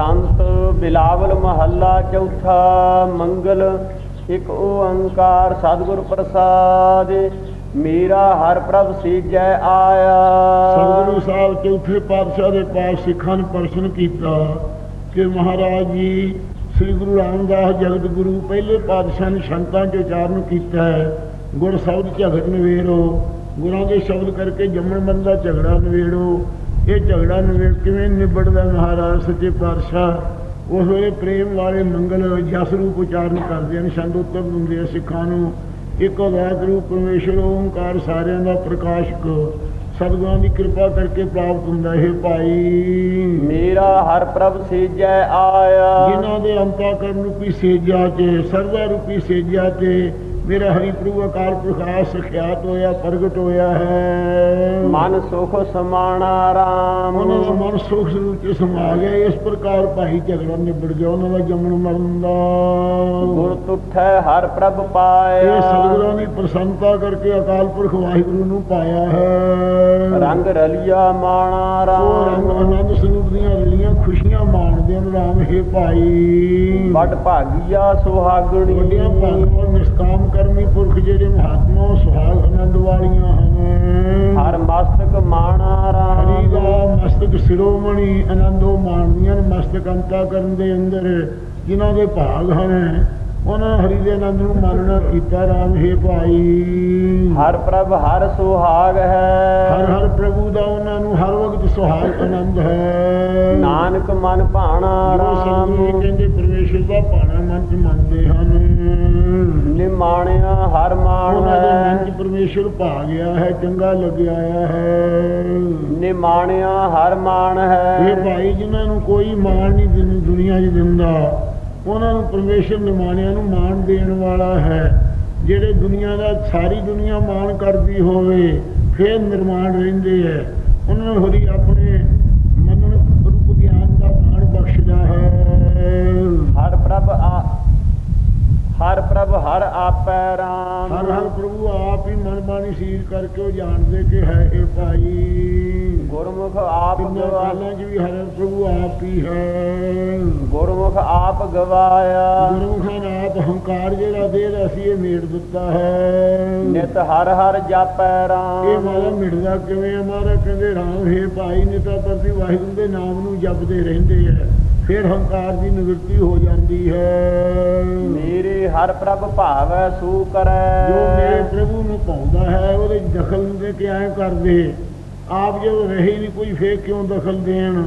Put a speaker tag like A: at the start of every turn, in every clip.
A: ਸੰਤ ਬਿਲਾਵਲ ਮਹੱਲਾ ਚੌਥਾ ਮੰਗਲ, ਇੱਕ ਓੰਕਾਰ ਸਤਿਗੁਰ ਪ੍ਰਸਾਦ, ਮੇਰਾ ਹਰ ਪ੍ਰਭ ਸੀਜੈ ਆਇਆ।
B: ਸਤਿਗੁਰੂ ਸਾਹਿਬ, ਚੌਥੇ ਪਾਤਸ਼ਾਹ ਦੇ ਪਾਸ ਸਿੱਖਾਂ ਨੂੰ ਪ੍ਰਸ਼ਨ ਕੀਤਾ ਕਿ ਮਹਾਰਾਜ ਜੀ, ਸ੍ਰੀ ਗੁਰੂ ਰਾਮਦਾਸ ਜਗਤ ਗੁਰੂ ਪਹਿਲੇ ਪਾਤਸ਼ਾਹ ਨੇ ਸੰਤਾਂ ਚ ਉਚਾਰਨ ਕੀਤਾ ਹੈ। ਗੁਰ ਸ਼ਬਦ ਝਗੜ ਨਵੇੜੋ, ਗੁਰਾਂ ਦੇ ਸ਼ਬਦ ਕਰਕੇ ਜੰਮਣ ਮਰਨ ਦਾ ਝਗੜਾ ਨਵੇੜੋ। ਇਹ ਝਗੜਾ ਨਵੇੜ ਕਿਵੇਂ ਨਿਬੜਦਾ ਮਹਾਰਾਜ ਸੱਚੇ ਪਾਤਸ਼ਾਹ? ਉਸ ਵੇਲੇ ਪ੍ਰੇਮ ਵਾਲੇ ਮੰਗਲ ਜਸ ਰੂਪ ਉਚਾਰਨ ਕਰਦੇ ਹਨ ਛੰਦ ਉੱਤਰ ਦਿੰਦੇ ਆ ਸਿੱਖਾਂ ਨੂੰ। ਇੱਕ ਅਦਾਤ ਰੂਪ ਪਰਮੇਸ਼ਰ ਓੰਕਾਰ ਸਾਰਿਆਂ ਦਾ ਪ੍ਰਕਾਸ਼ਕ। ਸਤਿਗੁਰਾਂ ਦੀ ਕਿਰਪਾ ਕਰਕੇ ਪ੍ਰਾਪਤ ਹੁੰਦਾ ਹੈ ਭਾਈ।
A: ਮੇਰਾ ਹਰ ਪ੍ਰਭ ਸੀਜੈ ਆਇਆ।
B: ਜਿਨ੍ਹਾਂ ਦੇ ਅੰਤਾਕਰਨ ਰੂਪੀ ਸੇਜਾ ਤੇ ਸਰਵਾ ਰੂਪੀ ਸੇਜਾ ਤੇ ਮੇਰਾ ਹਰੀ ਪ੍ਰਭੂ ਅਕਾਲ ਪੁਰਖ ਆਪ ਸਖਿਆਤ ਹੋਇਆ ਪ੍ਰਗਟ ਹੋਇਆ ਹੈ।
A: ਮਨ ਸੁਖ ਸਮਾਣਾ ਰਾਮ।
B: ਉਹਨਾਂ ਦਾ ਮਨ ਸੁਖ ਰੂਪ ਚ ਸਮਾ ਗਿਆ ਇਸ ਪ੍ਰਕਾਰ ਭਾਈ ਝਗੜਾ ਨਿਬੜ ਗਿਆ ਉਹਨਾਂ ਦਾ ਜੰਮਣ ਮਰਨ ਦਾ।
A: ਗੁਰ ਤੁਠੈ ਹਰ ਪ੍ਰਭ ਪਾਇਆ।
B: ਇਹ ਸਤਿਗੁਰਾਂ ਦੀ ਪ੍ਰਸੰਨਤਾ ਕਰਕੇ ਅਕਾਲ ਪੁਰਖ ਵਾਹਿਗੁਰੂ ਨੂੰ ਪਾਇਆ ਹੈ।
A: ਰੰਗ ਰਲੀਆ ਮਾਣਾ
B: ਉਹ ਰੰਗ
A: ਰਾਮ।
B: ਆਨੰਦ ਸਰੂਪ ਦੀਆਂ ਹਨ ਰਾਮ ਹੈ ਭਾਈ।
A: ਵੱਡ ਭਾਗੀਆ ਸੁਹਾਗਣੀ।
B: ਵੱਡੀਆਂ ਭਾਗਵਾਨ ਨਿਸ਼ਕਾਮ ਕਰਮੀ ਪੁਰਖ ਜਿਹੜੇ ਮਹਾਤਮਾ ਸੁਹਾਗ ਆਨੰਦ ਵਾਲੀਆਂ ਹਨ।
A: ਹਰ ਮਸਤਕ ਮਾਣਾ
B: ਹਰੀ
A: ਰਾਮ
B: ਦਾ ਮਸਤਕ ਸਿਰੋਮਣੀ ਆਨੰਦੋ ਮਾਣਦੀਆਂ ਮਸਤਕ ਅੰਤਾ ਕਰਨ ਦੇ ਅੰਦਰ ਜਿਨ੍ਹਾਂ ਦੇ ਭਾਗ ਹਨ ਉਹਨਾਂ ਹਰੀ ਦੇ ਆਨੰਦ ਨੂੰ ਮਾਨਣਾ ਕੀਤਾ ਰਾਮ ਹੈ ਭਾਈ।
A: ਹਰ ਪ੍ਰਭ ਹਰ ਸੁਹਾਗ
B: ਹਰ
A: ਹੈ।
B: ਹਰ ਪ੍ਰਭੂ ਦਾ ਉਹਨਾਂ ਨੂੰ ਹਰ ਵਕਤ ਸੁਹਾਗ ਆਨੰਦ ਹੈ।
A: ਨਾਨਕ ਮਨ ਭਾਣਾ
B: ਸੰਗਤ ਕਹਿੰਦੇ ਪਰਮੇਸ਼ਰ ਦਾ ਭਾਣਾ ਮਨ ਚ ਮੰਨਦੇ ਹਨ।
A: ਨਿਮਾਣਿਆ ਹਰ ਮਾਣ
B: ਉਹਨਾਂ ਦੇ ਮਨ ਚ
A: ਹੈ
B: ਪਰਮੇਸ਼ਰ ਭਾ ਗਿਆ ਹੈ ਚੰਗਾ ਲੱਗਿਆ ਹੈ।
A: ਨਿਮਾਣਿਆ ਹਰ ਮਾਣ
B: ਇਹ
A: ਹੈ
B: ਭਾਈ ਜਿਨ੍ਹਾਂ ਨੂੰ ਕੋਈ ਮਾਣ ਨਹੀਂ ਦਿਨ ਦੁਨੀਆ 'ਚ ਦਿੰਦਾ। ਉਹਨਾਂ ਨੂੰ ਪਰਮੇਸ਼ਰ ਨਿਮਾਣਿਆਂ ਨੂੰ ਮਾਣ ਦੇਣ ਵਾਲਾ ਹੈ। ਜਿਹੜੇ ਦੁਨੀਆ ਦਾ ਸਾਰੀ ਦੁਨੀਆ ਮਾਣ ਕਰਦੀ ਹੋਵੇ ਫੇਰ ਨਿਰਮਾਣ ਰਹਿੰਦੇ ਹੈ। ਉਹਨਾਂ ਨੂੰ ਹਰੀ ਆਪਣੇ ਮੰਨਣ ਰੂਪ ਗਿਆਨ ਦਾ ਮਾਣ ਬਖਸ਼ਦਾ ਹੈ।
A: ਹਰ ਪ੍ਰਭ ਆ ਹਰ ਪ੍ਰਭ ਹਰ ਆਪੈ ਰਾਮ।
B: ਹਰ ਹਰ ਪ੍ਰਭੂ ਆਪ ਹੀ ਮਨ ਬਾਣੀ ਸੀਲ ਕਰਕੇ ਉਹ ਜਾਣਦੇ ਕਿ ਹੈ ਇਹ ਭਾਈ।
A: ਗੁਰਮੁਖ ਆਪ
B: 'ਚ ਵੀ ਹਰ ਹਰ ਪ੍ਰਭੂ ਆਪ ਹੀ ਹੈ।
A: ਗੁਰਮੁਖ ਆਪ ਗਵਾਇਆ।
B: ਗੁਰਮੁਖਾਂ ਨੇ ਆਪ ਹੰਕਾਰ ਜਿਹੜਾ ਦੇ ਰਿਹਾ ਸੀ ਇਹ ਮੇੜ ਦਿੱਤਾ ਹੈ।
A: ਨਿਤ ਹਰ ਹਰ ਜਾਪੈ
B: ਇਹ
A: ਰਾਮ
B: ਮਾਲਾ ਮਿਟਦਾ ਕਿਵੇਂ ਆ? ਮਹਾਰਾਜ ਕਹਿੰਦੇ ਰਾਮ ਹੈ ਭਾਈ ਨਿਤਾ ਤਰਦੀ ਵਾਹਿਗੁਰੂ ਦੇ ਨਾਮ ਨੂੰ ਜਪਦੇ ਰਹਿੰਦੇ ਆ। ਫਿਰ ਹੰਕਾਰ ਦੀ ਨਿਵਰਤੀ ਹੋ ਜਾਂਦੀ ਹੈ।
A: ਮੇਰੇ ਹਰ ਪ੍ਰਭ ਭਾਵੈ ਸੂ
B: ਜੋ ਮੇਰੇ
A: ਕਰੈ
B: ਪ੍ਰਭੂ ਨੂੰ ਪਾਉਂਦਾ ਹੈ ਉਹਦੇ ਦਖਲ ਦੇ ਕੇ ਐਂ ਕਰਦੇ। ਆਪ ਜਦੋਂ ਰਹੇ ਨਹੀਂ ਕੋਈ ਫੇਰ ਕਿਉਂ ਦਖਲ ਦੇਣ?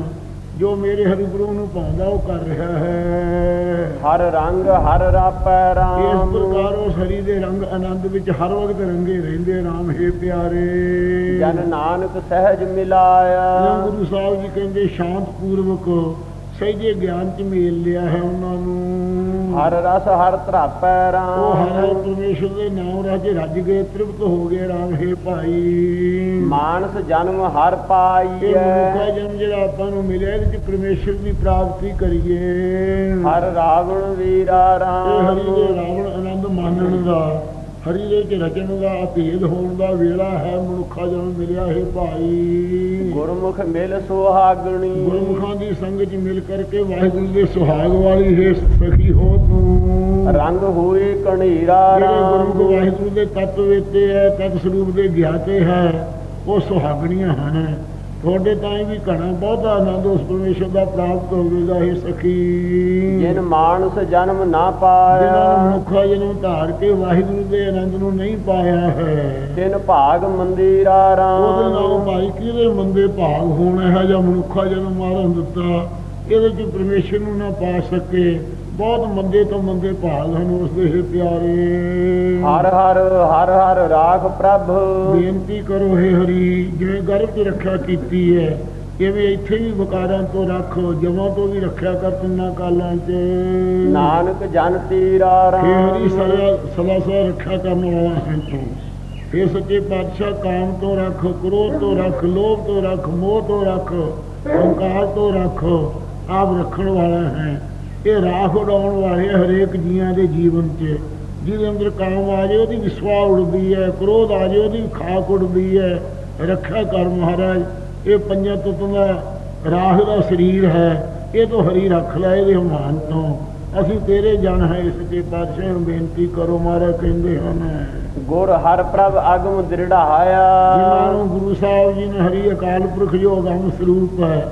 B: ਜੋ ਮੇਰੇ ਹਰਿ ਗੁਰੂ ਨੂੰ ਪਾਉਂਦਾ ਉਹ ਕਰ ਰਿਹਾ ਹੈ।
A: ਹਰ ਰੰਗ ਹਰ ਰਾਪੈ
B: ਇਸ
A: ਰਾਮ
B: ਪ੍ਰਕਾਰ ਉਹ ਸਰੀ ਦੇ ਰੰਗ ਆਨੰਦ ਵਿੱਚ ਹਰ ਵਕਤ ਰੰਗੇ ਰਹਿੰਦੇ ਰਾਮ ਹੈ ਪਿਆਰੇ।
A: ਜਨ ਨਾਨਕ ਸਹਿਜ ਮਿਲਾਇਆ।
B: ਗੁਰੂ ਸਾਹਿਬ ਜੀ ਕਹਿੰਦੇ ਸ਼ਾਂਤ ਪੂਰਵਕ ਸਹਿਜੇ ਗਿਆਨ ਚ ਮੇਲ ਲਿਆ ਹੈ ਉਹਨਾਂ ਨੂੰ।
A: ਹਰ ਰਸ ਹਰ ਧਰਾਪੈ
B: ਉਹ ਹਰ
A: ਰਾਮ
B: ਪਰਮੇਸ਼ਰ ਦੇ ਨਾਮ ਰਾਜੇ ਰੱਜ ਗਏ ਤ੍ਰਿਪਤ ਹੋ ਗਏ ਰਾਮ ਹੈ ਭਾਈ।
A: ਮਾਨਸ ਜਨਮ ਹਰ
B: ਇਹ ਮਨੁੱਖਾ
A: ਪਾਈਐ
B: ਜਨਮ ਜਿਹੜਾ ਆਪਾਂ ਨੂੰ ਮਿਲਿਆ ਇਹਦੇ ਚ ਪਰਮੇਸ਼ਰ ਦੀ ਪ੍ਰਾਪਤੀ ਕਰੀਏ।
A: ਹਰ ਰਾਵਣ ਵੀਰਾ
B: ਇਹ ਹਰੀ ਦੇ
A: ਰਾਮ।
B: ਰਾਵਣ ਆਨੰਦ ਮਾਨਣ ਦਾ। ਹਰੀ ਦੇ ਚ ਰਚਨ ਦਾ ਅਭੇਦ ਹੋਣ ਦਾ ਵੇਲਾ ਹੈ ਮਨੁੱਖਾ ਜਨਮ ਮਿਲਿਆ ਹੈ ਭਾਈ।
A: ਗੁਰਮੁਖ ਮਿਲ ਸੁਹਾਗਣੀ।
B: ਗੁਰਮੁਖਾਂ ਦੀ ਸੰਗਤ ਮਿਲ ਕਰਕੇ ਵਾਹਿਗੁਰੂ ਦੇ ਸੁਹਾਗ ਵਾਲੀ ਹੈ ਸਖੀ ਹੋ ਤੂੰ।
A: ਰੰਗ ਹੋਏ ਕਣੀਰਾ
B: ਜਿਹੜੇ ਗੁਰਮੁਖ ਵਾਹਿਗੁਰੂ ਦੇ ਤੱਤ ਵੇਤੇ ਹੈ ਤਤ ਸਰੂਪ ਦੇ ਗਿਆਤੇ ਹੈ ਉਹ ਸੁਹਾਗਣੀਆਂ ਹਨ। ਤੁਹਾਡੇ ਤਾਂ ਵੀ ਘਣਾ ਬਹੁਤਾ ਆਨੰਦ ਉਸ ਪਰਮੇਸ਼ਰ ਦਾ ਪ੍ਰਾਪਤ ਹੋਵੇਗਾ ਇਹ ਸਖੀ।
A: ਜਿਨ ਮਾਨਸ ਜਨਮ ਨਾ ਪਾਇਆ।
B: ਮਨੁੱਖਾ ਜਨਮ ਧਾਰ ਕੇ ਵਾਹਿਗੁਰੂ ਦੇ ਆਨੰਦ ਨੂੰ ਨਹੀਂ ਪਾਇਆ ਹੈ।
A: ਤਿਨ ਭਾਗ ਮੰਦੀਰਾ
B: ਉਹਦੇ ਨਾਲ ਭਾਈ ਕਿਹਦੇ ਮੰਦੇ ਭਾਗ ਹੋਣਾ? ਹੈ ਜਾਂ ਮਨੁੱਖਾ ਜਨਮ ਮਾਰਨ ਦਿੱਤਾ। ਇਹਦੇ ਚ ਪਰਮੇਸ਼ਰ ਨੂੰ ਨਾ ਪਾ ਸਕੇ। ਬਹੁਤ ਮੰਦੇ ਤੋਂ ਮੰਦੇ ਭਾਗ ਹਨ ਉਸ ਦੇ ਪਿਆਰੇ।
A: ਹਰ ਹਰ ਹਰ ਹਰ ਰਾਖ ਪ੍ਰਭ।
B: ਬੇਨਤੀ ਕਰੋ ਹੈ ਹਰੀ ਜਿਵੇਂ ਗਰਭ ਚ ਰੱਖਿਆ ਕੀਤੀ ਹੈ ਇਵੇਂ ਇੱਥੇ ਵੀ ਵਕਾਰਾਂ ਤੋਂ ਰੱਖ ਜਮਾਂ ਤੋਂ ਵੀ ਰੱਖਿਆ ਕਰ ਤਿੰਨਾਂ ਕਾਲਾਂ 'ਚ।
A: ਨਾਨਕ ਜਨ ਤੀਰਾ
B: ਹਰੀ
A: ਰਾਮ
B: ਸਦਾ ਸਦਾ ਸਦਾ ਰੱਖਿਆ ਕਰਨ ਵਾਲਾ ਹੈ ਤੂੰ। ਇਹ ਸੱਚੇ ਪਾਤਸ਼ਾਹ ਕਾਮ ਤੋਂ ਰੱਖ ਕ੍ਰੋਧ ਤੋਂ ਰੱਖ ਲੋਭ ਤੋਂ ਰੱਖ ਮੋਹ ਤੋਂ ਰੱਖ ਹੰਕਾਰ ਤੋਂ ਰੱਖ ਆਪ ਰੱਖਣ ਵਾਲਾ ਹੈ। ਇਹ ਰਾਖ ਉਡਾਉਣ ਵਾਲੇ ਹਰੇਕ ਜੀਆਂ ਦੇ ਜੀਵਨ 'ਚ ਜਿਹਦੇ ਅੰਦਰ ਕਾਮ ਆ ਜਾਏ ਉਹਦੀ ਵਿਸਵਾ ਉੜਦੀ ਹੈ ਕ੍ਰੋਧ ਆ ਜਾਏ ਉਹਦੀ ਖਾਕ ਉੜਦੀ ਹੈ। ਰੱਖਿਆ ਕਰ ਮਹਾਰਾਜ ਇਹ ਪੰਜਾਂ ਤੱਤਾਂ ਦਾ ਰਾਖ ਦਾ ਸਰੀਰ ਹੈ। ਇਹ ਤੋਂ ਹਰੀ ਰੱਖ ਲੈ ਇਹਦੇ ਹਮਾਨ ਤੋਂ। ਅਸੀਂ ਤੇਰੇ ਜਨ ਹੈ ਇਸ ਤੇ ਪਾਤਸ਼ਾਹ ਨੂੰ ਬੇਨਤੀ ਕਰੋ ਮਹਾਰਾਜ ਕਹਿੰਦੇ ਹਨ।
A: ਗੁਰ ਹਰ ਪ੍ਰਭ ਅਗਮ ਦ੍ਰਿੜਾਇਆ।
B: ਨੂੰ ਗੁਰੂ ਸਾਹਿਬ ਜੀ ਨੇ ਹਰੀ ਅਕਾਲ ਪੁਰਖ ਜੋ ਅਗੰਮ ਸਰੂਪ ਹੈ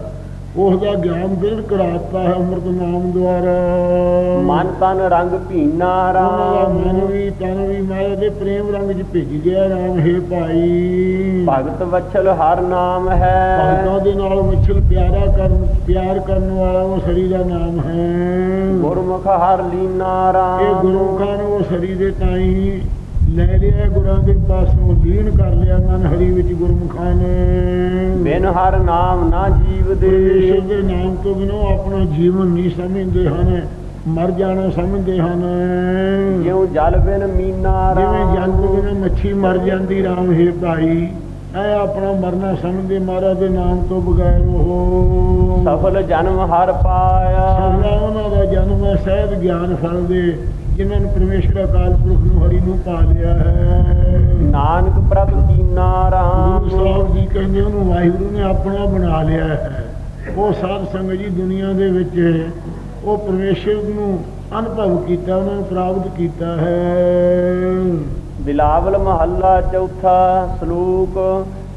B: ਉਸ ਦਾ ਗਿਆਨ ਦ੍ਰਿੜ ਕਰਾਤਾ ਹੈ ਅੰਮ੍ਰਿਤ ਨਾਮ ਦੁਆਰਾ।
A: ਮਨ ਤਨ ਰੰਗ ਭੀਨਾ
B: ਦਾ ਮਨ
A: ਰਾਮ
B: ਵੀ ਤਨ ਵੀ ਮਾਇਆ ਦੇ ਪ੍ਰੇਮ ਰੰਗ 'ਚ ਭਿੱਜ ਗਿਆ ਰਾਮ ਹੈ ਭਾਈ।
A: ਭਗਤ ਵਛਲ ਹਰ ਨਾਮ ਹੈ।
B: ਭਗਤਾਂ ਦੇ ਨਾਲ ਵਿਛਲ ਪਿਆਰਾ ਕਰਨ ਪਿਆਰ ਕਰਨ ਵਾਲਾ ਉਹ ਸਰੀ ਦਾ ਨਾਮ ਹੈ।
A: ਗੁਰਮੁਖ ਹਰ ਲੀਨਾ
B: ਇਹ
A: ਰਾਮ
B: ਗੁਰੂ ਖਾਨ ਉਹ ਸਰੀ ਦੇ ਤਾਈ ਲੈ ਲਿਆ ਗੁਰਾਂ ਦੇ ਪਾਸੋਂ ਲੀਨ ਕਰ ਲਿਆ ਮਨ ਹਰੀ ਵਿੱਚ ਗੁਰਮੁਖਾਂ ਨੇ।
A: ਬਿਨ ਹਰ ਨਾਮ ਨਾ ਜੀਵ
B: ਪਰਮੇਸ਼ਰ
A: ਦੇ
B: ਦੇ ਨਾਮ ਤੋਂ ਬਿਨੋਂ ਆਪਣਾ ਜੀਵਨ ਨਹੀਂ ਸਮਝਦੇ ਹਨ ਮਰ ਜਾਣਾ ਸਮਝਦੇ ਹਨ।
A: ਜਿਉ ਜਲ ਬਿਨ ਮੀਨਾ
B: ਜਿਵੇਂ ਜਲ ਤੋਂ
A: ਰਾਮ।
B: ਬਿਨਾਂ ਮੱਛੀ ਮਰ ਜਾਂਦੀ ਰਾਮ ਹੈ ਭਾਈ ਐ ਆਪਣਾ ਮਰਨਾ ਸਮਝਦੇ ਮਹਾਰਾਜ ਦੇ ਨਾਮ ਤੋਂ ਬਗੈਰ ਉਹ।
A: ਸਫਲ ਜਨਮ ਹਰ ਪਾਇਆ।
B: ਸਭਲਾ ਉਹਨਾਂ ਦਾ ਜਨਮ ਹੈ ਸਹਿਜ ਗਿਆਨ ਫਲ ਦੇ ਜਿਨ੍ਹਾਂ ਨੂੰ ਪਰਮੇਸ਼ਰ ਅਕਾਲ ਪੁਰਖ ਨੂੰ ਹਰੀ ਨੂੰ ਪਾ ਲਿਆ ਹੈ।
A: ਨਾਨਕ ਪ੍ਰਭ ਕੀਨਾ ਰਾਮ
B: ਸਾਹਿਬ ਜੀ ਕਹਿੰਦੇ ਉਹਨੂੰ ਵਾਹਿਗੁਰੂ ਨੇ ਆਪਣਾ ਬਣਾ ਲਿਆ ਹੈ। ਉਹ ਸਾਧ ਸੰਗਤ ਜੀ ਦੁਨੀਆ ਦੇ ਵਿੱਚ ਉਹ ਪਰਮੇਸ਼ਰ ਨੂੰ ਅਨੁਭਵ ਕੀਤਾ ਉਹਨਾਂ ਨੂੰ ਪ੍ਰਾਪਤ ਕੀਤਾ ਹੈ।
A: ਬਿਲਾਵਲ ਮਹੱਲਾ ਚੌਥਾ ਸ਼ਲੋਕ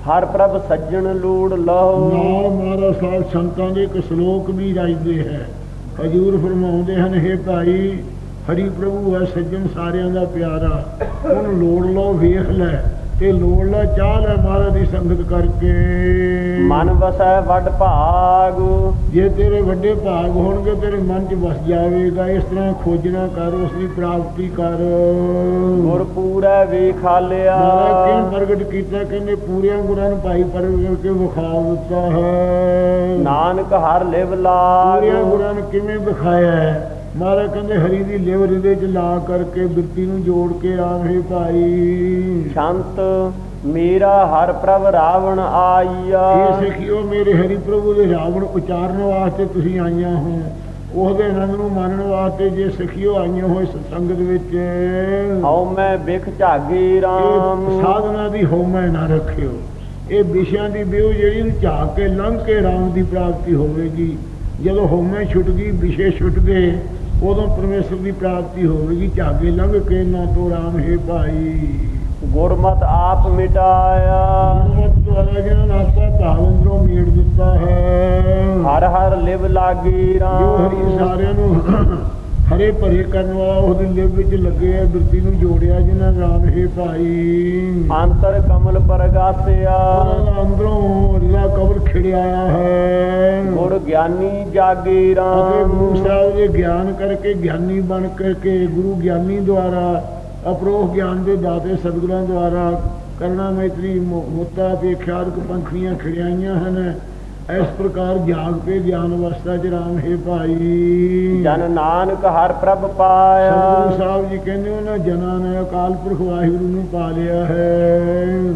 A: ਹਰ ਪ੍ਰਭ ਸੱਜਣ ਲੂੜ ਲਹੋ।
B: ਨਾਲ ਮਹਾਰਾਜ ਸਾਹਿਬ ਸੰਤਾਂ ਦੇ ਇੱਕ ਸ਼ਲੋਕ ਵੀ ਰਚਦੇ ਹੈ। ਹਜੂਰ ਫਰਮਾਉਂਦੇ ਹਨ हे ਭਾਈ ਹਰੀ ਪ੍ਰਭੂ ਹੈ ਸੱਜਣ ਸਾਰਿਆਂ ਦਾ ਪਿਆਰਾ। ਉਹਨੂੰ ਲੋੜ ਲਓ ਵੇਖ ਲੈ ਤੇ ਲੋੜ ਲੈ ਚਾਹ ਲੈ ਮਹਾਰਾਜ ਦੀ ਸੰਗਤ ਕਰਕੇ।
A: ਮਨ ਵਸੈ ਵੱਡ ਭਾਗ।
B: ਜੇ ਤੇਰੇ ਵੱਡੇ ਭਾਗ ਹੋਣਗੇ ਤੇਰੇ ਮਨ 'ਚ ਵਸ ਜਾਵੇਗਾ। ਇਸ ਤਰ੍ਹਾਂ ਖੋਜਣਾ ਕਰ ਉਸ ਦੀ ਪ੍ਰਾਪਤੀ ਕਰ।
A: ਗੁਰ ਪੂਰੈ ਵੇਖਾਲਿਆ।
B: ਕਿਉਂ ਪ੍ਰਗਟ ਕੀਤਾ? ਕਹਿੰਦੇ ਪੂਰਿਆਂ ਗੁਰਾਂ ਨੂੰ ਭਾਈ ਪ੍ਰਗਟ ਕਰਕੇ ਵਿਖਾ ਦਿੱਤਾ ਹੈ।
A: ਨਾਨਕ ਹਰ ਲਿਵ ਲਾਗ
B: ਪੂਰਿਆਂ ਗੁਰਾਂ ਨੂੰ ਕਿਵੇਂ ਵਿਖਾਇਆ ਹੈ? ਮਹਾਰਾਜ ਕਹਿੰਦੇ ਹਰੀ ਦੀ ਲਿਵ ਹਿਰਦੇ 'ਚ ਲਾ ਕਰਕੇ ਬਿਰਤੀ ਨੂੰ ਜੋੜ ਕੇ ਰਾਮ ਹੈ ਭਾਈ।
A: ਸ਼ੰਤ ਮੇਰਾ ਹਰ ਪ੍ਰਭ ਰਾਵਣ ਆਈਆ।
B: ਇਹ ਸਿੱਖਿਓ ਮੇਰੇ ਹਰੀ ਪ੍ਰਭੂ ਦੇ ਰਾਵਣ ਉਚਾਰਨ ਵਾਸਤੇ ਤੁਸੀਂ ਆਈਆਂ ਹੋ? ਉਹਦੇ ਆਨੰਦ ਨੂੰ ਮਾਣਨ ਵਾਸਤੇ ਜੇ ਸਿੱਖਿਓ ਆਈਆਂ ਹੋਏ ਸਤਸੰਗਤ ਵਿੱਚ?
A: ਹਉ ਮੈਂ ਬਿਖ ਝਾਗੀ ਰਾਮ।
B: ਸਾਧਨਾ ਦੀ ਹਉਮੈ ਨਾ ਰੱਖਿਓ। ਇਹ ਵਿਸ਼ਿਆਂ ਦੀ ਬਿਉ ਜਿਹੜੀ ਨੂੰ ਝਾਕ ਕੇ ਲੰਘ ਕੇ ਰਾਮ ਦੀ ਪ੍ਰਾਪਤੀ ਹੋਵੇਗੀ। ਜਦੋਂ ਹਉਮੈ ਛੁੱਟ ਗਈ ਵਿਸ਼ੇ ਛੁੱਟ ਗਏ। ਉਦੋਂ ਪਰਮੇਸ਼ਰ ਦੀ ਪ੍ਰਾਪਤੀ ਹੋਵੇਗੀ ਝਾਗੇ ਲੰਘ ਕੇ ਨਾ ਤੋਂ ਰਾਮ ਹੈ ਭਾਈ।
A: ਗੁਰਮਤ ਆਪ ਮਿਟਾਇਆ।
B: ਗੁਰਮਤਿ ਦੁਆਰਾ ਜਿਹਨਾਂ ਨੇ ਆਪਾ ਭਾਵ ਅੰਦਰੋਂ ਮੀਟ ਦਿੱਤਾ ਹੈ।
A: ਹਰ ਹਰ ਲਿਵ ਲਾਗੀ
B: ਜੋ ਹਰੀ
A: ਰਾਮ
B: ਸਾਰਿਆਂ ਨੂੰ ਹਰੇ ਭਰੇ ਕਰਨ ਵਾਲਾ ਉਹਦੇ ਲਿਵ ਵਿੱਚ ਲੱਗੇ ਹੈ ਬਿਰਤੀ ਨੂੰ ਜੋੜਿਆ ਜਿਨ੍ਹਾਂ ਰਾਮ ਹੈ ਭਾਈ।
A: ਅੰਤਰ ਕਮਲ ਪਰਗਾਸਿਆ।
B: ਦਾ ਅੰਦਰੋਂ ਰਿਆ ਕਬਰ ਖਿੜਿਆਇਆ ਹੈ।
A: ਗੁਰ ਗਿਆਨੀ ਜਾਗੀ ਰਾਮ
B: ਸਾਹਿਬ ਦੇ ਗਿਆਨ ਕਰਕੇ ਗਿਆਨੀ ਬਣ ਕਰਕੇ ਗੁਰੂ ਗਿਆਨੀ ਦੁਆਰਾ ਅਪਰੋਖ ਗਿਆਨ ਦੇ ਦਾਤੇ ਸਤਿਗੁਰਾਂ ਦੁਆਰਾ ਕਰਨਾ ਮੈਤਰੀ ਮੁੱਤਾ ਤੇ ਖਿਆਲਕ ਪੰਖੀਆਂ ਖਿੜਾਈਆਂ ਹਨ। ਇਸ ਪ੍ਰਕਾਰ ਜਾਗ ਕੇ ਗਿਆਨ ਅਵਸਥਾ ਚ ਰਾਮ ਹੈ ਭਾਈ।
A: ਜਨ ਨਾਨਕ ਹਰ ਪ੍ਰਭ
B: ਸਤਿਗੁਰੂ
A: ਪਾਇਆ
B: ਸਾਹਿਬ ਜੀ ਕਹਿੰਦੇ ਉਹਨਾਂ ਜਨਾਂ ਨੇ ਅਕਾਲ ਪੁਰਖ ਵਾਹਿਗੁਰੂ ਨੂੰ ਪਾ ਲਿਆ ਹੈ।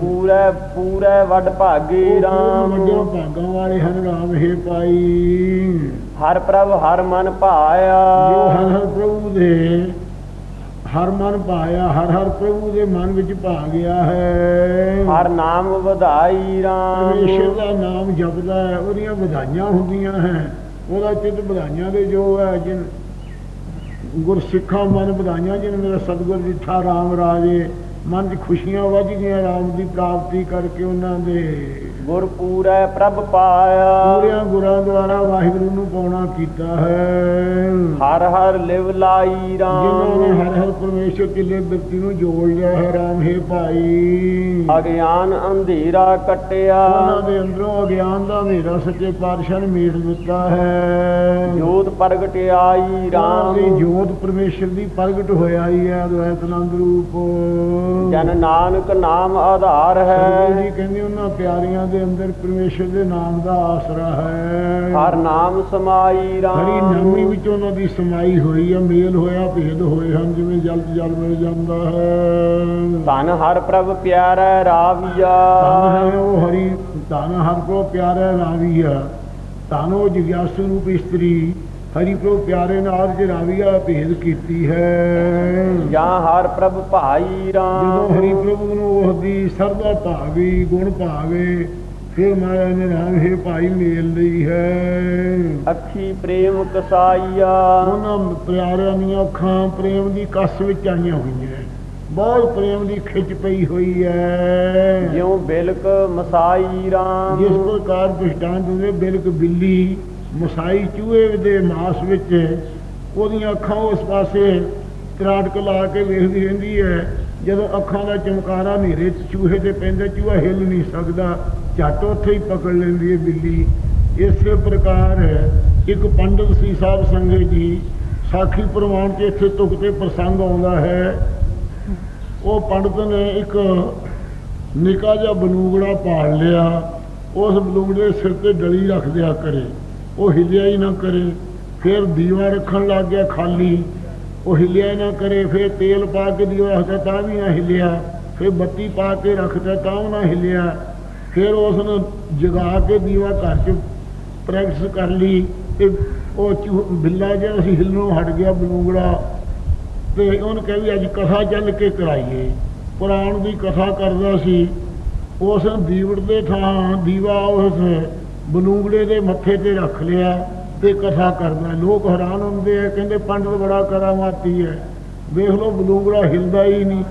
A: ਪੂਰੇ ਪੂਰੇ ਵੱਡ ਭਾਗੀ ਰਾਮ।
B: ਵੱਡਿਆਂ ਭਾਗਾਂ ਵਾਲੇ ਹਨ ਰਾਮ ਹੈ ਭਾਈ।
A: ਹਰ ਪ੍ਰਭ ਹਰ ਮਨ
B: ਜੋ
A: ਭਾਇਆ
B: ਹਰ ਹਰ ਪ੍ਰਭੂ ਦੇ ਹਰ ਮਨ ਪਾਇਆ ਹਰ ਹਰ ਪ੍ਰਭੂ ਦੇ ਮਨ ਵਿੱਚ ਭਾ ਗਿਆ ਹੈ।
A: ਹਰ ਨਾਮ ਵਧਾਈ
B: ਪਰਮੇਸ਼ਰ
A: ਰਾਮ
B: ਦਾ ਨਾਮ ਜਪਦਾ ਹੈ ਉਹਦੀਆਂ ਵਧਾਈਆਂ ਹੁੰਦੀਆਂ ਹੈ। ਉਹਦਾ ਚਿੱਤ ਵਧਾਈਆਂ ਦੇ ਜੋ ਹੈ ਜਿਨ ਗੁਰਸਿੱਖਾਂ ਮਨ ਵਧਾਈਆਂ ਜਿਨ ਮੇਰਾ ਸਤਿਗੁਰ ਜਿੱਥਾ ਰਾਮ ਰਾਜੇ। ਮਨ 'ਚ ਖੁਸ਼ੀਆਂ ਵੱਜ ਗਈਆਂ ਰਾਮ ਦੀ ਪ੍ਰਾਪਤੀ ਕਰਕੇ ਉਹਨਾਂ ਦੇ।
A: ਗੁਰ ਪੂਰੇ ਪ੍ਰਭ ਪਾਇਆ।
B: ਪੂਰਿਆਂ ਗੁਰਾਂ ਦੁਆਰਾ ਵਾਹਿਗੁਰੂ ਨੂੰ ਪਾਉਣਾ ਕੀਤਾ ਹੈ।
A: ਹਰ ਹਰ ਲਿਵ ਲਾਈ
B: ਜਿਨ੍ਹਾਂ ਨੇ
A: ਰਾਮ
B: ਹਰ ਹਰ ਪਰਮੇਸ਼ਰ ਕਿਲੇ ਬਿਰਤੀ ਨੂੰ ਜੋੜ ਲਿਆ ਹੈ ਰਾਮ ਹੈ ਭਾਈ।
A: ਅਗਿਆਨ ਅੰਧੇਰਾ ਕਟਿਆ।
B: ਉਹਨਾਂ ਦੇ ਅੰਦਰੋਂ ਅਗਿਆਨ ਦਾ ਹਨੇਰਾ ਸੱਚੇ ਪਾਤਸ਼ਾਹ ਨੇ ਮੀਟ ਦਿੱਤਾ ਹੈ।
A: ਜੋਤ ਪ੍ਰਗਟ ਆਈ
B: ਉਹਨਾਂ ਦੀ
A: ਰਾਮ।
B: ਜੋਤ ਪਰਮੇਸ਼ਰ ਦੀ ਪ੍ਰਗਟ ਹੋਇਆ ਹੀ ਹੈ ਅਦਵੈਤ ਆਨੰਦ ਰੂਪ।
A: ਜਨ ਨਾਨਕ ਨਾਮ ਆਧਾਰ
B: ਸੰਗਤ ਜੀ
A: ਹੈ
B: ਕਹਿੰਦੇ ਉਹਨਾਂ ਪਿਆਰੀਆਂ ਦੇ ਅੰਦਰ ਪਰਮੇਸ਼ਰ ਦੇ ਨਾਮ ਦਾ ਆਸਰਾ ਹੈ।
A: ਹਰ ਨਾਮ ਸਮਾਈ
B: ਹਰੀ
A: ਰਾਮ
B: ਨਾਮੀ ਵਿੱਚ ਉਹਨਾਂ ਦੀ ਸਮਾਈ ਹੋਈ ਹੈ ਮੇਲ ਹੋਇਆ ਭੇਦ ਹੋਏ ਹਨ ਜਿਵੇਂ ਜਲ ਜਲ ਮਿਲ ਜਾਂਦਾ ਹੈ।
A: ਧਨ ਹਰ ਪ੍ਰਭ ਪਿਆਰਾ ਰਾਵੀਆ।
B: ਧਨ ਹੈ ਉਹ ਹਰੀ ਧਨ ਹਰ ਕੋ ਪਿਆਰਾ ਰਾਵੀਆ। ਧਨ ਉਹ ਜਿਗਿਆਸੂ ਰੂਪ ਇਸਤਰੀ ਹਰੀ ਪ੍ਰਭੂ ਪਿਆਰੇ ਨਾਲ ਚ ਰਾਵੀਆ ਭੇਦ ਕੀਤੀ ਹੈ।
A: ਜਾਂ ਹਰ ਪ੍ਰਭ ਭਾਈ
B: ਜਦੋਂ ਹਰੀ
A: ਰਾਮ
B: ਪ੍ਰਭੂ ਨੂੰ ਉਹਦੀ ਸਰਦਾ ਭਾਵੀ ਗੁਣ ਭਾਵੇ ਫਿਰ ਮਹਾਰਾਜ ਨੇ ਨਾਮ ਹੈ ਭਾਈ ਮੇਲ ਲਈ ਹੈ।
A: ਅੱਖੀ ਪ੍ਰੇਮ ਕਸਾਈਆ।
B: ਉਹਨਾਂ ਪਿਆਰਿਆਂ ਦੀਆਂ ਅੱਖਾਂ ਪ੍ਰੇਮ ਦੀ ਕੱਸ ਵਿੱਚ ਆਈਆਂ ਹੋਈਆਂ ਬਹੁਤ ਪ੍ਰੇਮ ਦੀ ਖਿੱਚ ਪਈ ਹੋਈ ਹੈ।
A: ਜਿਉ ਬਿਲਕ ਮਸਾਈ ਰਾਮ।
B: ਜਿਸ ਪ੍ਰਕਾਰ ਦ੍ਰਿਸ਼ਟਾਂਤ ਦੇ ਬਿਲਕ ਬਿੱਲੀ ਮਸਾਈ ਚੂਹੇ ਦੇ ਮਾਸ ਵਿੱਚ ਉਹਦੀਆਂ ਅੱਖਾਂ ਉਸ ਪਾਸੇ ਤਰਾਟਕ ਲਾ ਕੇ ਵੇਖਦੀ ਰਹਿੰਦੀ ਹੈ। ਜਦੋਂ ਅੱਖਾਂ ਦਾ ਚਮਕਾਰਾ ਹਨੇਰੇ ਚੂਹੇ ਤੇ ਪੈਂਦਾ, ਚੂਹਾ ਹਿੱਲ ਨਹੀਂ ਸਕਦਾ। ਝੱਟ ਉੱਥੇ ਹੀ ਪਕੜ ਲੈਂਦੀ ਹੈ ਬਿੱਲੀ। ਇਸੇ ਪ੍ਰਕਾਰ ਇੱਕ ਪੰਡਤ ਸੀ ਸਾਹਿਬ ਸੰਗਤ ਜੀ, ਸਾਖੀ ਪ੍ਰਮਾਣ 'ਚ ਇੱਥੇ ਤੁਕ ਤੇ ਪ੍ਰਸੰਗ ਆਉਂਦਾ ਹੈ। ਉਹ ਪੰਡਤ ਨੇ ਇੱਕ ਨਿੱਕਾ ਜਿਹਾ ਬਲੂੰਗੜਾ ਪਾਲ ਲਿਆ। ਉਸ ਬਲੂੰਗੜੇ ਸਿਰ ਤੇ ਡਲੀ ਰੱਖ ਦਿਆ ਕਰੇ। ਉਹ ਹਿੱਲਿਆ ਹੀ ਨਾ ਕਰੇ, ਫਿਰ ਦੀਵਾ ਰੱਖਣ ਲੱਗ ਗਿਆ ਖਾਲੀ। ਉਹ ਹਿੱਲਿਆ ਹੀ ਨਾ ਕਰੇ, ਫਿਰ ਤੇਲ ਪਾ ਕੇ ਦੀਵਾ ਰੱਖਦਾ ਤਾਂ ਵੀ ਨਾ ਹਿੱਲਿਆ। ਫਿਰ ਬੱਤੀ ਪਾ ਕੇ ਰੱਖਦਾ ਤਾਂ ਉਹ ਨਾ ਹਿੱਲਿਆ। ਫਿਰ ਉਸ ਨੂੰ ਜਗਾ ਕੇ ਦੀਵਾ ਘਰ 'ਚ ਪ੍ਰੈਕਟਿਸ ਕਰ ਲਈ। ਤੇ ਉਹ ਚੂ- ਬਿੱਲਾ ਜਿਹੜਾ ਸੀ ਹਿੱਲਣੋਂ ਹਟ ਗਿਆ ਬਲੂੰਗੜਾ। ਤੇ ਉਹਨੇ ਕਿਹਾ ਵੀ ਅੱਜ ਕਥਾ ਚੱਲ ਕੇ ਕਰਾਈਏ। ਪੁਰਾਣ ਦੀ ਕਥਾ ਕਰਦਾ ਸੀ। ਉਸ ਦੀਵੜ ਦੇ ਥਾਂ ਦੀਵਾ ਉਸ ਬਲੂੰਗੜੇ ਦੇ ਮੱਥੇ ਤੇ ਰੱਖ ਲਿਆ ਤੇ ਕਥਾ ਕਰਦਾ ਲੋਕ ਹੈਰਾਨ ਹੁੰਦੇ ਆ, ਕਹਿੰਦੇ ਪੰਡਤ ਬੜਾ ਕਰਾਮਾਤੀ ਹੈ। ਵੇਖ ਲਓ ਬਲੂੰਗੜਾ ਹਿਲਦਾ ਹੀ ਨਹੀਂ।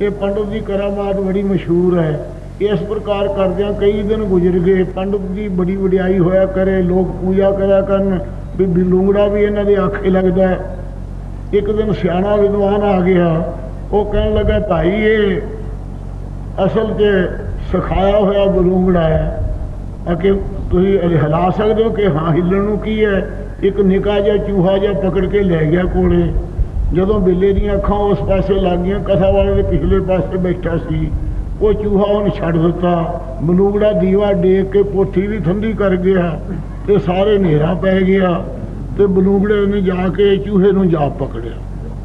B: ਇਹ ਪੰਡਤ ਦੀ ਕਰਾਮਾਤ ਬੜੀ ਮਸ਼ਹੂਰ ਹੈ। ਇਸ ਪ੍ਰਕਾਰ ਕਰਦਿਆਂ ਕਈ ਦਿਨ ਗੁਜ਼ਰ ਗਏ। ਪੰਡਤ ਦੀ ਬੜੀ ਵਡਿਆਈ ਹੋਇਆ ਕਰੇ, ਲੋਕ ਪੂਜਾ ਕਰਿਆ ਕਰਨ। ਵੀ ਬਲੂੰਗੜਾ ਵੀ ਇਹਨਾਂ ਦੇ ਆਖੇ ਲੱਗਦਾ ਇੱਕ ਦਿਨ ਸਿਆਣਾ ਵਿਦਵਾਨ ਆ ਗਿਆ। ਉਹ ਕਹਿਣ ਲੱਗਾ, ਭਾਈ, ਇਹ ਅਸਲ 'ਚ ਸਿਖਾਇਆ ਹੋਇਆ ਬਲੂੰਗੜਾ ਹੈ। ਕਿ ਤੁਸੀਂ ਇਹ ਹਿਲਾ ਸਕਦੇ ਹੋ ਕਿ ਹਾਂ ਹਿੱਲਣ ਨੂੰ ਕੀ ਹੈ? ਇੱਕ ਨਿੱਕਾ ਜਿਹਾ ਚੂਹਾ ਜਿਹਾ ਪਕੜ ਕੇ ਲੈ ਗਿਆ ਕੋਲੇ। ਜਦੋਂ ਬਿੱਲੇ ਦੀਆਂ ਅੱਖਾਂ ਉਸ ਪਾਸੇ ਲੱਗ ਗਈਆਂ ਕਥਾ ਵਾਲੇ ਦੇ ਪਿਛਲੇ ਪਾਸੇ ਬੈਠਾ ਸੀ। ਉਹ ਚੂਹਾ ਉਹਨੇ ਛੱਡ ਦਿੱਤਾ। ਬਲੂੰਗੜਾ ਦੀਵਾ ਡੇਕ ਕੇ ਪੋਥੀ ਵੀ ਠੰਡੀ ਕਰ ਗਿਆ ਤੇ ਸਾਰੇ ਹਨੇਰਾ ਪੈ ਗਿਆ ਤੇ ਬਲੂੰਗੜੇ ਨੇ ਜਾ ਕੇ ਚੂਹੇ ਨੂੰ ਜਾਪ ਪਕੜਿਆ।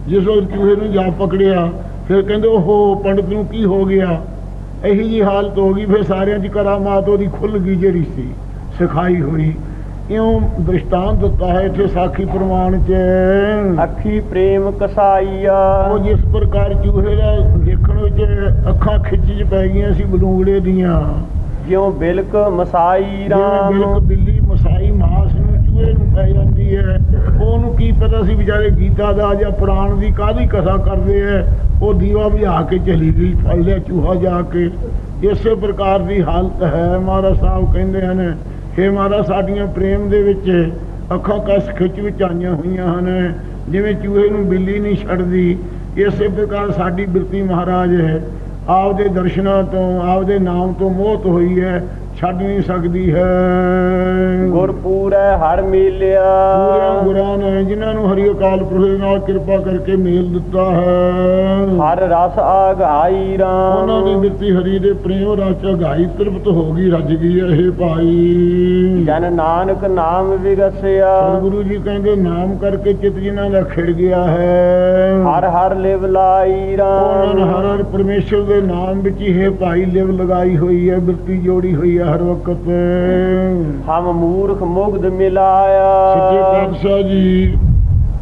B: ਜਿਸ ਉਹ ਚੂਹੇ ਨੂੰ ਜਾਪ ਪਕੜਿਆ, ਫਿਰ ਕਹਿੰਦੇ ਉਹ ਪੰਡਤ ਨੂੰ ਕੀ ਹੋ ਗਿਆ? ਇਹੀ ਜੀ ਹਾਲਤ ਹੋ ਗਈ ਫਿਰ ਸਾਰਿਆਂ 'ਚ ਕਰਾਮਾਤ ਉਹਦੀ ਖੁੱਲ ਗਈ ਜਿਹੜੀ ਸੀ ਸਿਖਾਈ ਹੋਈ ਇਉਂ ਦ੍ਰਿਸ਼ਟਾਂਤ ਦਿੱਤਾ ਹੈ ਇੱਥੇ ਸਾਖੀ ਪ੍ਰਮਾਣ 'ਚ।
A: ਅੱਖੀ ਪ੍ਰੇਮ ਕਸਾਈਆ।
B: ਉਹ ਜਿਸ ਪ੍ਰਕਾਰ ਚੂਹੇ ਦਾ ਦੇਖਣ ਵਿੱਚ ਅੱਖਾਂ ਖਿੱਚ 'ਚ ਪੈ ਗਈਆਂ ਸੀ ਬਲੂੰਗੜੇ ਦੀਆਂ।
A: ਜਿਉ ਬਿਲਕ ਮਸਾਈ ਰਾਮ।
B: ਬਿਲਕ ਬਿੱਲੀ ਮਸਾਈ ਮਾਸ ਨੂੰ ਚੂਹੇ ਜਾਂਦੀ ਹੈ। ਉਹਨੂੰ ਕੀ ਪਤਾ ਸੀ ਵਿਚਾਰੇ ਗੀਤਾ ਦਾ ਜਾਂ ਪੁਰਾਣ ਦੀ ਕਾਹਦੀ ਕਥਾ ਕਰਦੇ ਐ ਉਹ ਦੀਵਾ ਬੁਝਾ ਕੇ ਚਲੀ ਗਈ ਫੜ ਲਿਆ, ਚੂਹਾ ਜਾ ਕੇ। ਇਸੇ ਪ੍ਰਕਾਰ ਦੀ ਹਾਲਤ ਹੈ, ਮਹਾਰਾਜ ਸਾਹਿਬ ਕਹਿੰਦੇ ਹਨ, ਹੇ ਮਹਾਰਾਜ, ਸਾਡੀਆਂ ਪ੍ਰੇਮ ਦੇ ਵਿੱਚ ਅੱਖਾਂ ਕਸ ਖਿੱਚ ਵਿੱਚ ਆਈਆਂ ਹੋਈਆਂ ਹਨ। ਜਿਵੇਂ ਚੂਹੇ ਨੂੰ ਬਿੱਲੀ ਨਹੀਂ ਛੱਡਦੀ। ਇਸੇ ਪ੍ਰਕਾਰ ਸਾਡੀ ਬਿਰਤੀ ਮਹਾਰਾਜ ਹੈ। ਆਪਦੇ ਦਰਸ਼ਨਾਂ ਤੋਂ, ਆਪਦੇ ਨਾਮ ਤੋਂ ਮੋਹਤ ਹੋਈ ਹੈ। ਛੱਡ ਨਹੀਂ ਸਕਦੀ ਹੈ।
A: ਗੁਰ ਪੂਰੈ ਹਰ
B: ਪੂਰੇ
A: ਮੇਲਿਆ
B: ਗੁਰਾਂ ਨੇ ਜਿਨ੍ਹਾਂ ਨੂੰ ਹਰੀ ਅਕਾਲ ਪੁਰਖ ਦੇ ਨਾਲ ਕਿਰਪਾ ਕਰਕੇ ਮੇਲ ਦਿੱਤਾ ਹੈ।
A: ਹਰ ਰਸ ਆਗਾਈ
B: ਉਹਨਾਂ ਦੀ
A: ਰਾਮ
B: ਬਿਰਤੀ ਹਰੀ ਦੇ ਪ੍ਰੇਮ ਰਸ ਗਾਈ ਤ੍ਰਿਪਤ ਹੋ ਗਈ ਰੱਜ ਗਈ ਹੈ ਇਹ ਭਾਈ।
A: ਜਨ ਨਾਨਕ ਨਾਮ ਵਿਗਸਿਆ।
B: ਸਤਿਗੁਰੂ ਜੀ ਕਹਿੰਦੇ ਨਾਮ ਕਰਕੇ ਚਿਤ ਜਿਨ੍ਹਾਂ ਦਾ ਖਿੜ ਗਿਆ ਹੈ।
A: ਹਰ ਹਰ ਲਿਵ ਲਾਈ
B: ਉਹਨਾਂ
A: ਰਾਮ
B: ਹਰ ਹਰ ਪਰਮੇਸ਼ਰ ਦੇ ਨਾਮ ਵਿੱਚ ਹੀ ਇਹ ਭਾਈ ਲਿਵ ਲਗਾਈ ਹੋਈ ਹੈ ਬਿਰਤੀ ਜੋੜੀ ਹੋਈ ਹੈ ਹਰ ਵਕਤ।
A: ਹਮ ਮੂਰਖ ਮੁਗਧ
B: ਸੱਚੇ
A: ਮਿਲਾਇਆ
B: ਪਾਤਸ਼ਾਹ ਜੀ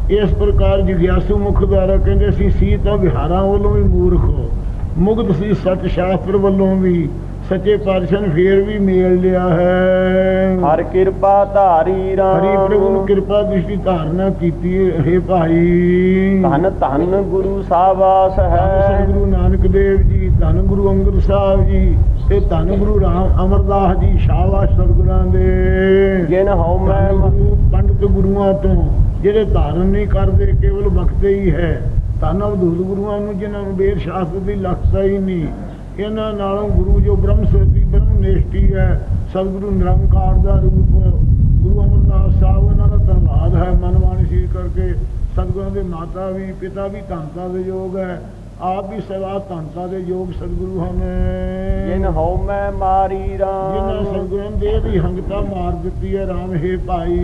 B: ਇਸ ਪ੍ਰਕਾਰ ਜਿਗਿਆਸੂ ਮੁਖ ਦੁਆਰਾ ਕਹਿੰਦੇ ਸੀ ਸੀ ਤਾਂ ਵਿਹਾਰਾਂ ਵੱਲੋਂ ਵੀ ਮੂਰਖ ਹੋ ਮੁਗਧ ਸੀ ਸੱਚ ਸ਼ਾਸਤਰ ਵੱਲੋਂ ਵੀ ਸੱਚੇ ਪਾਤਸ਼ਾਹ ਨੇ ਫੇਰ ਵੀ ਮੇਲ ਲਿਆ ਹੈ।
A: ਹਰ ਕਿਰਪਾ ਧਾਰੀ ਰਾਮ।
B: ਹਰੀ ਪ੍ਰਭੂ ਨੂੰ ਕਿਰਪਾ ਦ੍ਰਿਸ਼ਟੀ ਧਾਰਨਾ ਕੀਤੀ ਹੈ ਭਾਈ।
A: ਧੰਨ ਧੰਨ ਗੁਰੂ ਸਾਹਿਬਾਸ
B: ਧੰਨ
A: ਹੈ
B: ਗੁਰੂ ਨਾਨਕ ਦੇਵ ਜੀ ਧੰਨ ਗੁਰੂ ਅੰਗਦ ਸਾਹਿਬ ਜੀ ਤੇ ਧੰਨ ਗੁਰੂ ਰਾਮ ਅਮਰਦਾਸ ਜੀ ਸ਼ਾਬਾਸ਼ ਸਤਿਗੁਰਾਂ ਦੇ।
A: ਜਿਨ ਹਉ ਮੈਂ
B: ਪੰਡਤ ਗੁਰੂਆਂ ਤੋਂ ਜਿਹੜੇ ਧਾਰਨ ਨਹੀਂ ਕਰਦੇ ਕੇਵਲ ਬਖਤੇ ਹੀ ਹੈ। ਧੰਨ ਅਵਧੂਤ ਗੁਰੂਆਂ ਨੂੰ ਜਿਨ੍ਹਾਂ ਨੂੰ ਵੇਦ ਸ਼ਾਸਤਰ ਦੀ ਲਖਤਾ ਹੀ ਨਹੀਂ ਇਹਨਾਂ ਨਾਲੋਂ ਗੁਰੂ ਜੋ ਬ੍ਰਹਮ ਸਰਦੀ ਬ੍ਰਹਮ ਨਿਸ਼ਟੀ ਹੈ ਸਤਿਗੁਰੂ ਨਿਰੰਕਾਰ ਦਾ ਰੂਪ ਗੁਰੂ ਅਮਰਦਾਸ ਸਾਹਿਬ ਉਹਨਾਂ ਦਾ ਧੰਨਵਾਦ ਹੈ ਮਨਵਾਣੀ ਸੀ ਕਰਕੇ ਸਤਿਗੁਰਾਂ ਦੇ ਮਾਤਾ ਵੀ ਪਿਤਾ ਵੀ ਧੰਨਤਾ ਦੇ ਯੋਗ ਹੈ। ਆਪ ਵੀ ਸਦਾ ਧੰਨਤਾ ਦੇ ਯੋਗ ਸਤਿਗੁਰੂ ਹਨ।
A: ਜਿਨ ਹਉ ਮੈਂ ਮਾਰੀ
B: ਜਿਨ੍ਹਾਂ
A: ਰਾਮ
B: ਸਤਿਗੁਰਾਂ ਦੇ ਦੀ ਹੰਗਤਾ ਮਾਰ ਦਿੱਤੀ ਹੈ ਰਾਮ ਹੈ ਭਾਈ।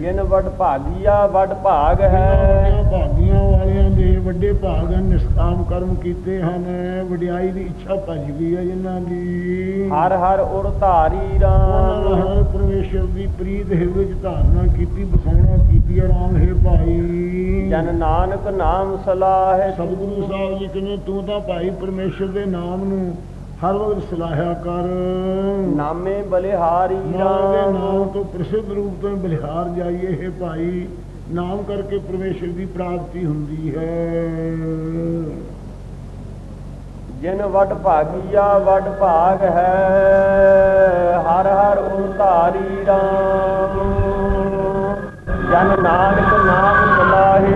A: ਜਿਨ ਵਡ ਭਾਗੀਆ ਵਡ ਭਾਗ
B: ਹੈ।
A: ਹੈ
B: ਭਾਗੀਆਂ ਵਾਲਿਆਂ ਦੇ ਵੱਡੇ ਭਾਗ ਹਨ ਨਿਸ਼ਕਾਮ ਕਰਮ ਕੀਤੇ ਹਨ। ਵਡਿਆਈ ਦੀ ਇੱਛਾ ਭੱਜ ਗਈ ਹੈ ਜਿਨ੍ਹਾਂ ਦੀ।
A: ਹਰ ਹਰ ਉਰ ਧਾਰੀ ਰਾਮ।
B: ਹਰ ਪਰਮੇਸ਼ਰ ਦੀ ਪ੍ਰੀਤ ਹਿਰਦੇ ਵਿੱਚ ਧਾਰਨਾ ਕੀਤੀ ਬਸਾਉਣਾ ਕੀਤੀ ਹੈ ਰਾਮ ਹੈ ਭਾਈ।
A: ਜਨ ਨਾਨਕ ਨਾਮ ਸਲਾਹ।
B: ਸਤਿਗੁਰੂ ਸਾਹਿਬ ਜੀ ਕਹਿੰਦੇ ਤੂੰ ਤਾਂ ਭਾਈ ਪਰਮੇਸ਼ਰ ਦੇ ਨਾਮ ਨੂੰ ਹਰ ਵਕਤ ਸਲਾਹਿਆ ਕਰ।
A: ਨਾਮੇ ਬਲਿਹਾਰੀ
B: ਦੇ ਨਾਮ
A: ਰਾਮ
B: ਤੋਂ ਪ੍ਰਸਿੱਧ ਰੂਪ ਤੋਂ ਬਲਿਹਾਰ ਜਾਈਏ ਹੈ ਭਾਈ। ਨਾਮ ਕਰਕੇ ਪਰਮੇਸ਼ਰ ਦੀ ਪ੍ਰਾਪਤੀ ਹੁੰਦੀ ਹੈ।
A: ਜਿਨ ਵਡ ਭਾਗੀਆ ਵਡ ਭਾਗ ਹੈ ਹਰ ਹਰ ਉਤਾਰੀ ਰਾਮ। ਜਨ ਨਾਨਕ ਨਾਮ ਬੁਲਾਏ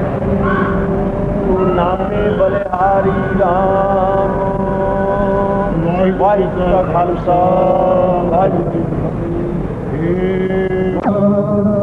A: ਨਾਮੇ ਬਲਿਹਾਰੀ ਰਾਮ ਵਾਹਿਗੁਰੂ ਜੀ ਕਾ ਖਾਲਸਾ ਵਾਹਿਗੁਰੂ ਜੀ ਕੀ ਫਤਿਹ
B: ਹੇ